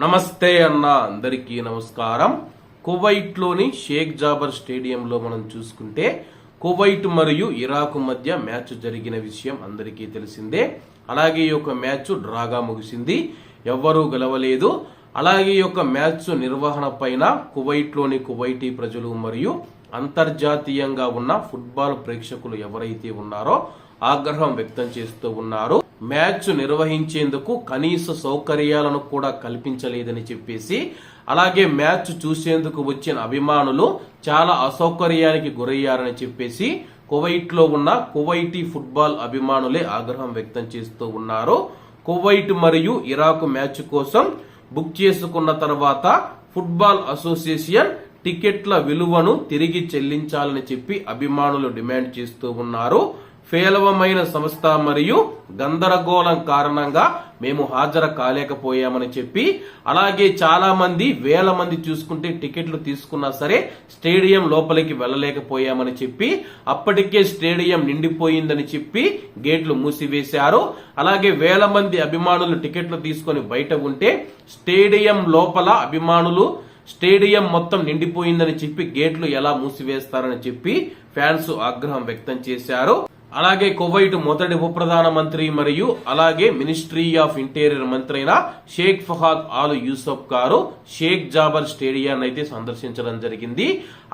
నమస్తే అన్న అందరికీ నమస్కారం. కువైట్లోని షేక్ జాబర్ స్టేడియంలో మనం చూసుకుంటే కువైట్ మరియు ఇరాక్ మధ్య మ్యాచ్ జరిగిన విషయం అందరికీ తెలిసిందే. అలాగే ఈ యొక్క మ్యాచ్ డ్రాగా ముగిసింది. ఎవ్వరూ గెలవలేదు. అలాగే ఈ యొక్క మ్యాచ్ నిర్వహణ పైన కువైట్లోని కువైటీ ప్రజలు మరియు అంతర్జాతీయంగా ఉన్న ఫుట్బాల్ ప్రేక్షకులు ఎవరైతే ఉన్నారో ఆగ్రహం వ్యక్తం చేస్తూ ఉన్నారు. మ్యాచ్ నిర్వహించేందుకు కనీస సౌకర్యాలను కూడా కల్పించలేదని చెప్పేసి అలాగే మ్యాచ్ చూసేందుకు వచ్చిన అభిమానులు చాలా అసౌకర్యానికి గురయ్యారని చెప్పేసి కువైట్లో ఉన్న కువైటీ ఫుట్బాల్ అభిమానులే ఆగ్రహం వ్యక్తం చేస్తూ ఉన్నారు. కువైట్ మరియు ఇరాక్ మ్యాచ్ కోసం బుక్ చేసుకున్న తర్వాత ఫుట్బాల్ అసోసియేషన్ టికెట్ల విలువను తిరిగి చెల్లించాలని చెప్పి అభిమానులు డిమాండ్ చేస్తూ ఉన్నారు. పేలవమైన సంస్థ మరియు గందరగోళం కారణంగా మేము హాజరు కాలేకపోయామని చెప్పి అలాగే చాలా మంది వేల మంది చూసుకుంటే టికెట్లు తీసుకున్నా సరే స్టేడియం లోపలికి వెళ్ళలేకపోయామని చెప్పి అప్పటికే స్టేడియం నిండిపోయిందని చెప్పి గేట్లు మూసివేశారు. అలాగే వేల మంది అభిమానులు టికెట్లు తీసుకొని బయట ఉంటే స్టేడియం లోపల అభిమానులు స్టేడియం మొత్తం నిండిపోయిందని చెప్పి గేట్లు ఎలా మూసివేస్తారని చెప్పి ఫ్యాన్స్ ఆగ్రహం వ్యక్తం చేశారు. అలాగే కువైట్ మొదటి ఉప ప్రధానమంత్రి మరియు అలాగే మినిస్ట్రీ ఆఫ్ ఇంటీరియర్ మంత్రి అయిన షేక్ ఫహాద్ ఆల్ యూసఫ్ గారు షేక్ జాబర్ స్టేడియాన్ని అయితే సందర్శించడం జరిగింది.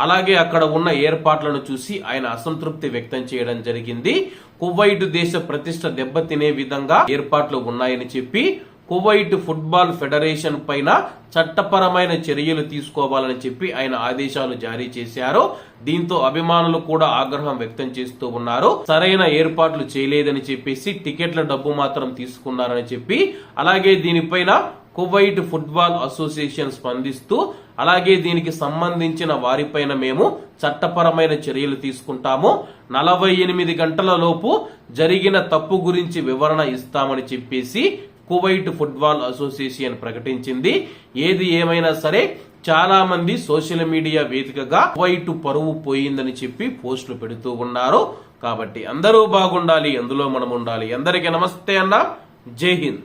అలాగే అక్కడ ఉన్న ఏర్పాట్లను చూసి ఆయన అసంతృప్తి వ్యక్తం చేయడం జరిగింది. కువైట్ దేశ ప్రతిష్ట దెబ్బతినే విధంగా ఏర్పాట్లు ఉన్నాయని చెప్పి కువైట్ ఫుట్బాల్ ఫెడరేషన్ పైన చట్టపరమైన చర్యలు తీసుకోవాలని చెప్పి ఆయన ఆదేశాలు జారీ చేశారు. దీంతో అభిమానులు కూడా ఆగ్రహం వ్యక్తం చేస్తూ ఉన్నారు. సరైన ఏర్పాట్లు చేయలేదని చెప్పేసి టికెట్ల డబ్బు మాత్రం తీసుకున్నారని చెప్పి అలాగే దీనిపైన కువైట్ ఫుట్బాల్ అసోసియేషన్ స్పందిస్తూ అలాగే దీనికి సంబంధించిన వారిపైన మేము చట్టపరమైన చర్యలు తీసుకుంటాము. నలభై ఎనిమిది గంటల లోపు జరిగిన తప్పు గురించి వివరణ ఇస్తామని చెప్పేసి కువైట్ ఫుట్బాల్ అసోసియేషన్ ప్రకటించింది. ఏది ఏమైనా సరే చాలా మంది సోషల్ మీడియా వేదికగా కువైట్ పరువు పోయిందని చెప్పి పోస్టులు పెడుతూ ఉన్నారు. కాబట్టి అందరూ బాగుండాలి అందులో మనం ఉండాలి. అందరికీ నమస్తే అన్న. జై హింద్.